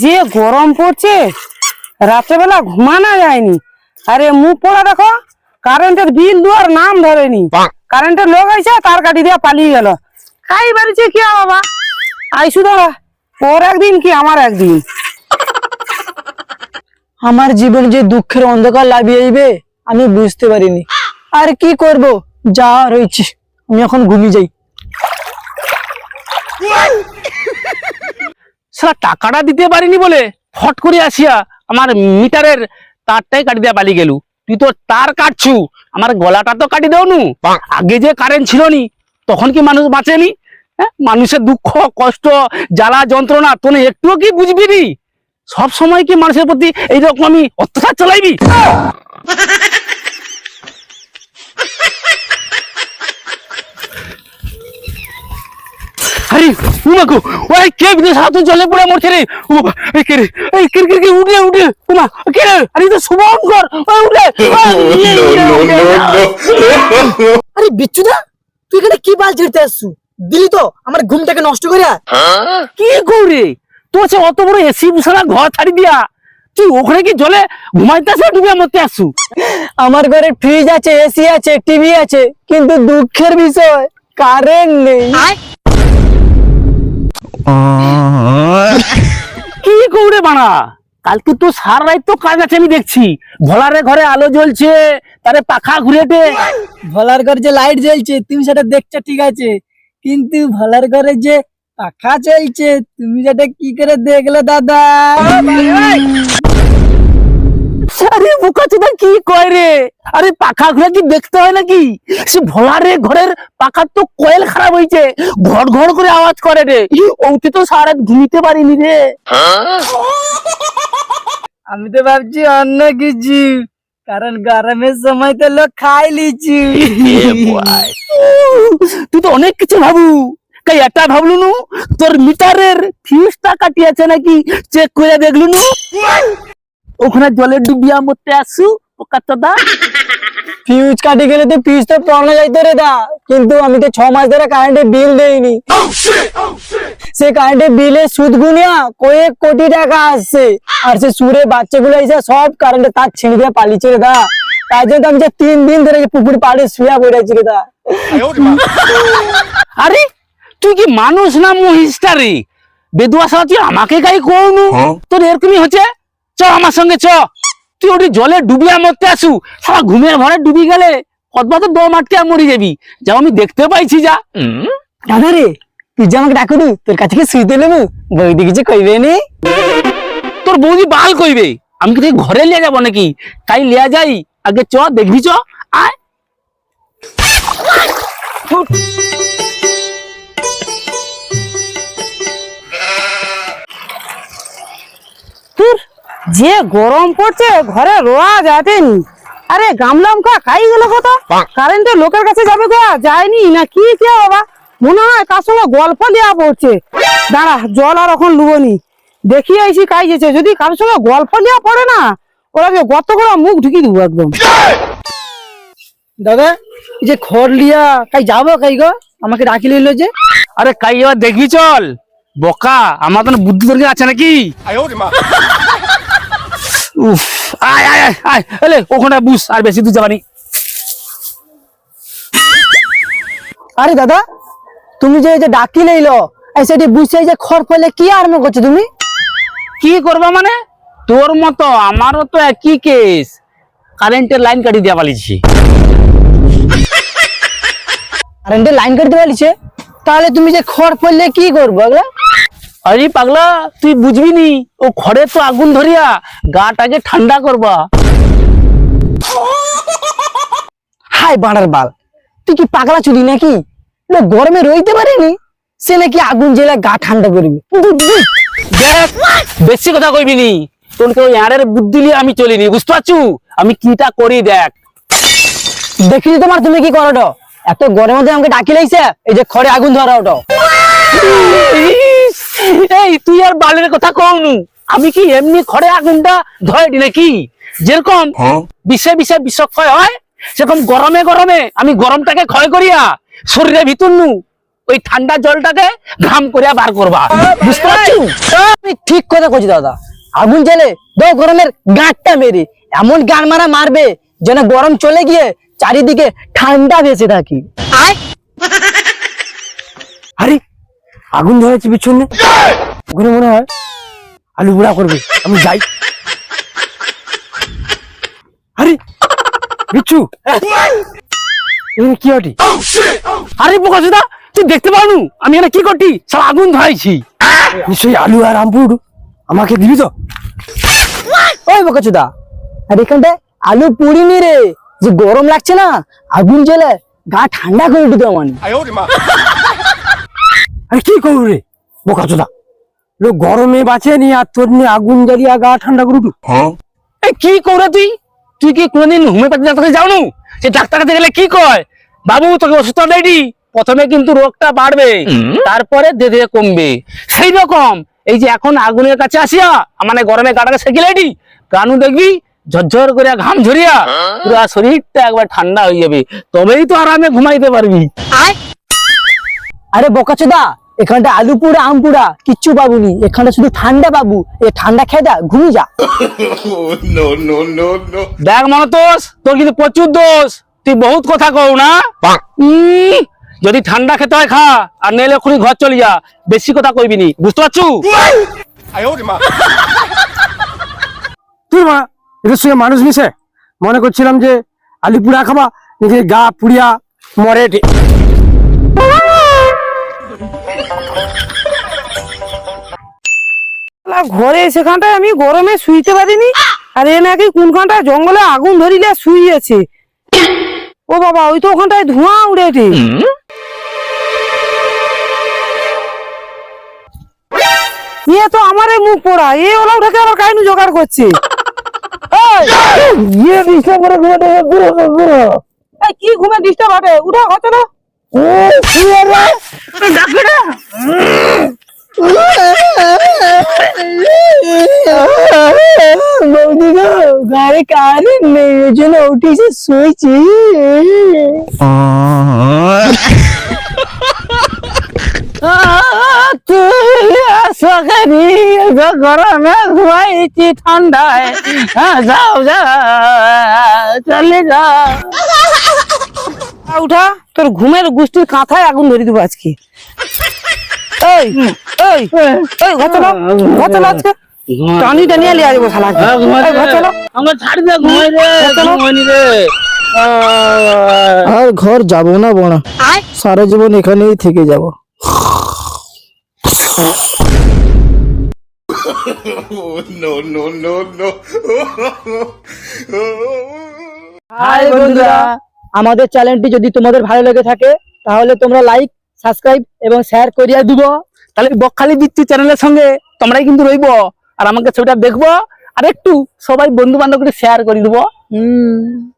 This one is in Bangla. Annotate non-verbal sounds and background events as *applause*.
যে গরম পড়ছে রাত্রেবেলা ঘুমানো যায়নি। আরে মুখ পোড়া দেখো কারেন্টের বিল দেওয়ার নাম ধরেনি। কারেন্টের লোক আইছে তার কাটি দিয়ে পালিয়ে গেল। খাই বাড়িছে কি বাবা? আইসু দাঁড়া ওর একদিন কি আমার একদিন? আমার জীবন যে দুঃখের অন্ধকার লাভিয়ে আইবে আমি বুঝতে পারিনি। আর কি করব? যা রয়েছে আমি এখন ঘুমিয়ে যাই। সারা টাকাটা দিতে পারিনি বলে ফট করে আসিয়া আমার মিটারের তারটাই কাটি দিয়া পালিয়ে গেলু। তুই তো তার কাটছু আমার গলাটা তো কাটি দেও নু আগে যে কারেন্ট ছিল নি তখন কি মানুষ বাঁচেনি? হ্যাঁ? মানুষের দুঃখ কষ্ট জ্বালা যন্ত্রণা তোনে একটুও কি বুঝবি নি? সব সময় কি মানুষের প্রতি এইরকম আমি অত্যাচার চালাইবি? আরে উমা ওই কে বিদেশ হাতে জলে পড়ে মরছে রে? এই কে রে? এই কে কে কে? উঠে উঠে। উমা কে রে? আরে তো শুভঙ্কর ওই উঠে। আরে বিচ্ছুদা তুই এখানে কি বাল ছিড়তে আসছু? দিলি তো আমার ঘুমটাকে নষ্ট করে। কি গৌরে তোর সে অত বড় এসি বুসানা ঘর ছাড়ি দিয়া। তুই ওখানে কি জলে ঘুমাইতেছে ডুবে মরতে আসছু? আমার ঘরে ফ্রিজ আছে এসি আছে টিভি আছে কিন্তু দুঃখের বিষয় কারেন্ট নেই। *laughs* কি গৌরে বানা কালকে তো সার রাত তো কাজ আছে আমি দেখছি। ভোলারে ঘরে আলো জ্বলছে, তারে পাখা ঘুরেটে। ভোলার ঘরে যে লাইট জ্বলছে, তুমি সেটা দেখছ ঠিক আছে। কিন্তু ভোলার ঘরে যে পাখা চলছে তুমি সেটা কি করে দেখলে দাদা? আরে বোকা চোদা কি কয় রে? আরে পাখা ঘুরে কি দেখতে হয় নাকি? সে ভোলারে ঘরের পাখার তো কয়েল খারাপ হয়েছে। ঘর ঘর করে আওয়াজ করে রে। ওতে তো সারা ঘুমিতে পারিনি রে। আমি তো ভাবছি অন্য কিছু কারণ গরমের সময় তো লোক খাই লিচু। তুই তো অনেক কিছু ভাবু। কাই একটা ভাবলু নু? তোর মিটারের ফিউজটা কাটিয়েছে নাকি? চেক করে দেখলু নু? ওখানে জলে ডুবিয়া মরতে আসু পোকা চোদা ফিউজ কাটি গেলে তো ফিউজ তো পড়ানো যাইতো রে দা। কিন্তু আমি তো ছ মাস ধরে কারেন্টের বিল দেইনি। সে কারেন্টের বিলে সুদ গুনিয়া কয়েক কোটি টাকা আসছে। আর সে সুরে বাচ্চাগুলো এসে সব কারেন্টে তার ছিঁড়ে দিয়ে পালিয়েছে রে দা। তাই জন্য আমি যে তিন দিন ধরে যে পুকুর পাড়ে শুয়ে পড়েছি রে দা। আরে তুই কি মানুষ না মহিষটা রে? বেদুয়া তুই আমাকে গাই করনু তোর এরকমই হচ্ছে? আমার সঙ্গে চ। তুই ওটি জলে ডুবিয়া মরতে আসু। সারা ঘুমের ঘরে ডুবি গেলে কতবার তো দম আটকে মরি যাবি। যা আমি দেখতে পাইছি যা। দাদা রে তুই যে আমাকে ডাকুনি তোর কাছে কি শুইতে নেব? বৌদি কিছু কইবে নি? তোর বৌদি বাল কইবে। আমি কি তোকে ঘরে লিয়ে যাব নাকি? তাই লিয়া যাই। আগে চ দেখবি চ। আয়। যে গরম পড়ছে ঘরে রোয়া যাতেনি আরে গামলাম কা খাই গেল কথা কারেন্টের লোকের কাছে যাবে গো যায়নি না কি কে বাবা? মনে হয় কার সঙ্গে গল্প দেওয়া পড়ছে। দাঁড়া জল আর এখন লুবনি দেখি আইছি কাই যেছে যদি কারোর সঙ্গে গল্প দেওয়া পড়ে না ওরা যে গত করে মুখ ঢুকিয়ে দেবো একদম। দাদা এই যে খড় লিয়া কাই যাব কাই গো? আমাকে ডাকি লইল যে। আরে কাই এবার দেখবি চল। বোকা আমার তো না বুদ্ধি দরকার আছে নাকি? উফ আয় আয় আয় আয় এলে ওখানে বুঝ আর বেশি দূর যাবানি। আরে দাদা তুমি যে যে ডাকি লইলো সেটি বুঝছে যে খড় ফলে কি আরম্ভ করছ তুমি? কি করবা মানে? তোর মতো আমারও তো একই কেস কারেন্টের লাইন কাটি দিয়া পালিছি কারেন্টের লাইন কাটতে পারছে তাহলে তুমি যে খড় ফেললে কি করব এগুলা আরে পাগলা তুই বুঝবি নি? ও খড়ে তো আগুন ধরিয়া গাটাকে ঠান্ডা করবা। হাই বাড়ার বাল তুই কি পাগলা চুরি নাকি? লোক গরমে রইতে পারেনি? সে নাকি আগুন জেলে গা ঠান্ডা করবি? দেখ বেশি কথা কইবি নি। তোকে ওই আড়ের বুদ্ধি নিয়ে আমি চলিনি বুঝতে পারছু? আমি কিটা করি দেখ। দেখিস তোমার তুমি কি করো? এত গরমের মধ্যে আমাকে ডাকি লাইছে এই যে খড়ে আগুন ধরা ওটো এই তুই আর বালের কথা কওনু আমি কি এমনি ঘরে আগুনটা ধরে দি নাকি? যেরকম বিষে বিষে বিষক্ষয় হয় সেরকম গরমে গরমে আমি গরমটাকে ক্ষয় করিয়া শরীরের ভিতর নু ওই ঠান্ডা জলটাকে ঘাম করে বার করবা। বুঝতে পারছ? আমি ঠিক কথা কইছি দাদা। আগুন জ্বেলে দো গরমের গাঁটটা মেরে এমন গান মারা মারবে যেন গরম চলে গিয়ে চারিদিকে ঠান্ডা ভেসে থাকি। আরে আগুন ধরেছে পিছনে। ওখানে মনে হয় আলু বুড়া করবে। আমি যাই। আরে বিচ্ছু। কি হটি আরে বোকাচোদা তুই দেখতে পারনু আমি এখানে কি করছি? সব আগুন ধরাইছি। নিশ্চয়ই আলু আর আমপুর আমাকে দিবি তো? ওই বকাচুদা আর এখানটায় আলু পুড়িনি রে। যে গরম লাগছে না আগুন জ্বলে গা ঠান্ডা করে দিতে মানে আরে কি করব রে? বোকাচুদা লোক গরমে বাঁচেনি আর তোর নিয়ে আগুন জ্বালিয়ে গা ঠান্ডা করে দিবি এই কি করে তুই? তুই কি কোনদিন হোমিওপ্যাথি ডাক্তার যাওনু? সে ডাক্তার কাছে গেলে কি কয়? বাবু তোকে অসুস্থ রেডি প্রথমে কিন্তু রোগটা বাড়বে তারপরে ধীরে ধীরে কমবে। সেই রকম এই যে এখন আগুনের কাছে আসিয়া মানে গরমে গাটাকে সেকে রেডি গানু দেখবি ঝরঝর করে ঘাম ঝরিয়া পুরো শরীরটা একবার ঠান্ডা হয়ে যাবে। তবেই তো আরামে ঘুমাইতে পারবি। আরে বোকাচোদা এখানটা আলু আমপুরা আম পোড়া কিচ্ছু পাবুনি। এখানটা শুধু ঠান্ডা পাবু। এ ঠান্ডা খেদা ঘুমি যা। *laughs* দেখ মনতোষ তোর কিন্তু প্রচুর দোষ। তুই বহুত কথা কও না? যদি ঠান্ডা খেতে হয় খা আর নেলে খুনি ঘর চলে যা। বেশি কথা কইবি নি বুঝতে পারছু? *laughs* তুই মা এটা শুয়ে মানুষ মিশে মনে করছিলাম যে আলিপুরা খাবা নিজের গা পুড়িয়া মরে ঘরে সেখানটায় আমি গরমে শুইতে পারিনি। আর এ নাকি কোনখানটায় জঙ্গলে আগুন ধরিলে শুইয়েছে। ও বাবা ওই তো ওখানটায় ধোঁয়া উড়েছে ইয়ে তো আমারে মুখ পোড়া এ ওলা উঠাকে আবার কাহিনী জোগাড় করছে? ইয়ে ডিস্টার্ব করে। এই, কি ঘুমে ডিস্টার্ব হবে উঠা চলো এই, গাড়ি কারেন্ট নেই ওই জন্য উঠেছে শুয়েছি সকারি গরমে ঘুমাইছি ঠান্ডায় যাও যাও চলে যাও উঠা, তোর ঘুমের গোষ্ঠীর কাঁথায় আগুন ধরে দিব আজকে। এই এই এই ঘর চলো ঘর চলো আজকে। টানি টানিয়ে লিয়ে আসব হ্যাঁ, ঘর চলো। আমার ছাড়ি দে ঘুমাই রে। ঘুমাইনি রে। আর ঘর যাব না বোনা। সারা জীবন এখানেই থেকে যাব। no, no, no, no. Hi বন্ধুরা আমাদের চ্যানেলটি যদি তোমাদের ভালো লেগে থাকে তাহলে তোমরা লাইক সাবস্ক্রাইব এবং শেয়ার করিয়া দিব। তাহলে বকখালি বৃত্তি চ্যানেলের সঙ্গে তোমরাই কিন্তু রইব আর আমাকে ছবিটা দেখব আর একটু সবাই বন্ধু বান্ধবকে শেয়ার করে দেবো। হুম।